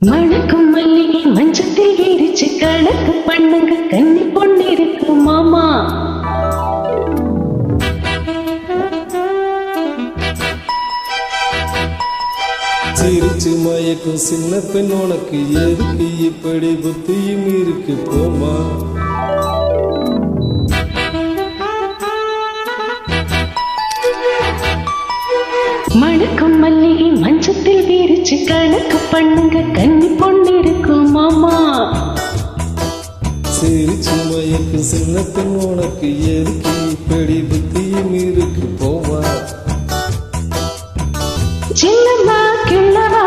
மணக்கும் மல்லிகை மஞ்சத்தில் விரிச்சு கணக்கு பண்ணுங்க. கன்னி பொண்ணு இருக்கு மாமா. சிரிச்சு மயக்கும் சின்ன பெண் உனக்கு எதுக்கு? இப்படி புத்தியும் இருக்கு போமா மல்லிகை மஞ்சத்தில் விரிச்சு கணக்கு பண்ணுங்க கன்னி பொண்ணு இருக்கு மாமா. சிரிச்சு மயக்கும் சின்ன பெண் உனக்கு எதுக்கு? இப்படி புத்தியும் இருக்கு போமா. சின்னம்மா கிள்ளவா?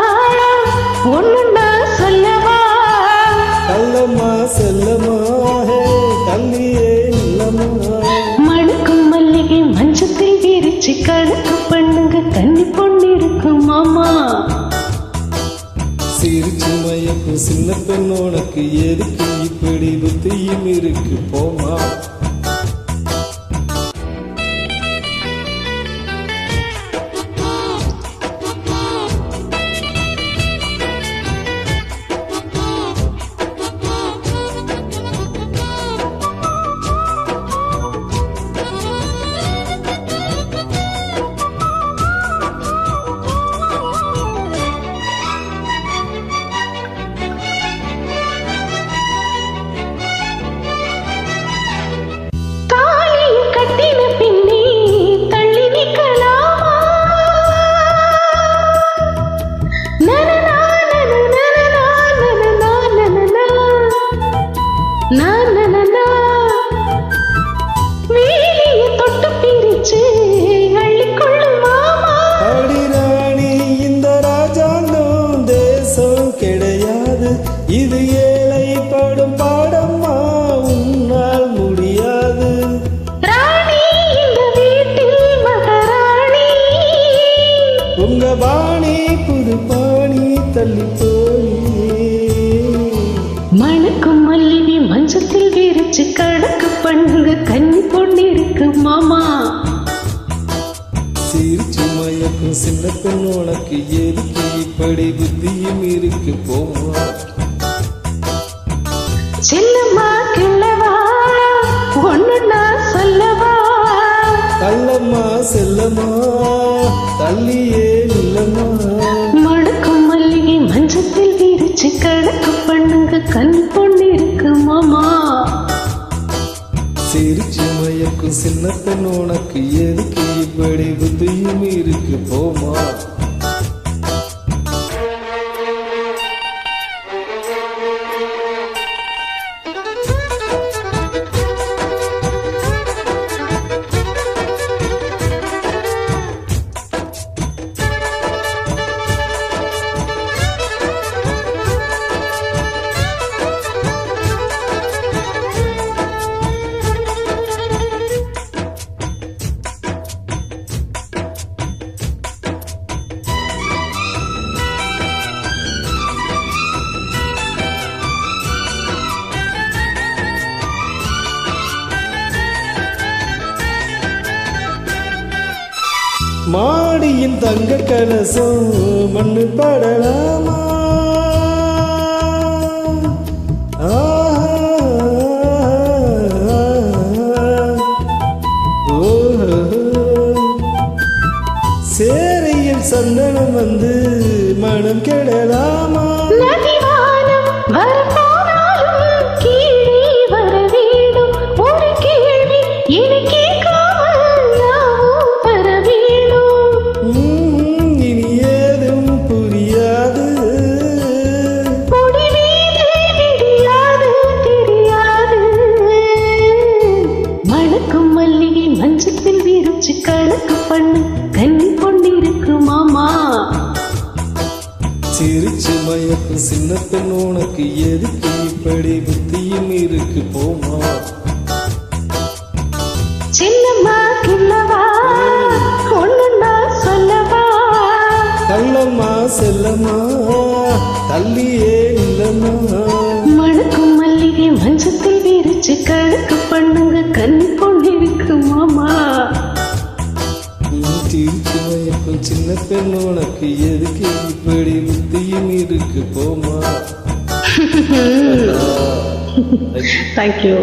ஒண்ணுன்னா சொல்லவா? கள்ளம்மா செல்லம்மா ஹே தள்ளியே இல்லம்மா. மணக்கும் மல்லிகை மஞ்சத்தில் விரிச்சு கணக்கு பண்ணுங்க கன்னி சின்ன பெண் உனக்கு எதுக்கு இப்படி புத்தியும் இருக்கு? போமா இது ஏழை படும் பாடம்மா உன்னால் முடியாது. உங்க பாணி புது பாணி தள்ளி போய் மணக்கும் மல்லிகை மஞ்சத்தில் விரிச்சு கணக்கு பண்ணுங்க கன்னி பொண்ணு இருக்கு மாமா. சிரிச்சு மயக்கும் சின்ன பெண் உனக்கு செல்லம்மா கிள்ளவா ஒண்ணுன்னா சொல்லவா? கள்ளம்மா செல்லம்மா. தள்ளியே இல்லம்மா மணக்கும் மல்லிகை மஞ்சத்தில் விரிச்சு கணக்கு பண்ணுங்க கன்னி பொண்ணு இருக்கு மாமா. சிரிச்சு மயக்கும் சின்ன பெண் உனக்கு எதுக்கு? இப்படி புத்தியும் இருக்கு போமா மாடியின் தங்க கலசம் மண்ணு படலாமா? சேரையில் சந்தனம் வந்து மனம் கெடலாமா சிரிச்சு மயக்கும். சின்ன பெண் உனக்கு எதுக்கு? இப்படி புத்தியும் இருக்கு. போமா சின்னம்மா கிள்ளவா ஒண்ணுன்னா சொல்லவா? கள்ளம்மா செல்லம்மா. தள்ளியே இல்லம்மா. மணக்கும் மல்லிகை மஞ்சத்தில் விரிச்சு கணக்கு பண்ணுங்க. கன்னி பொண்ணு இருக்கு மாமா. சின்ன பெண் உனக்கு எதுக்கு? இப்படி நீருக்கு போமா. தேங்க்யூ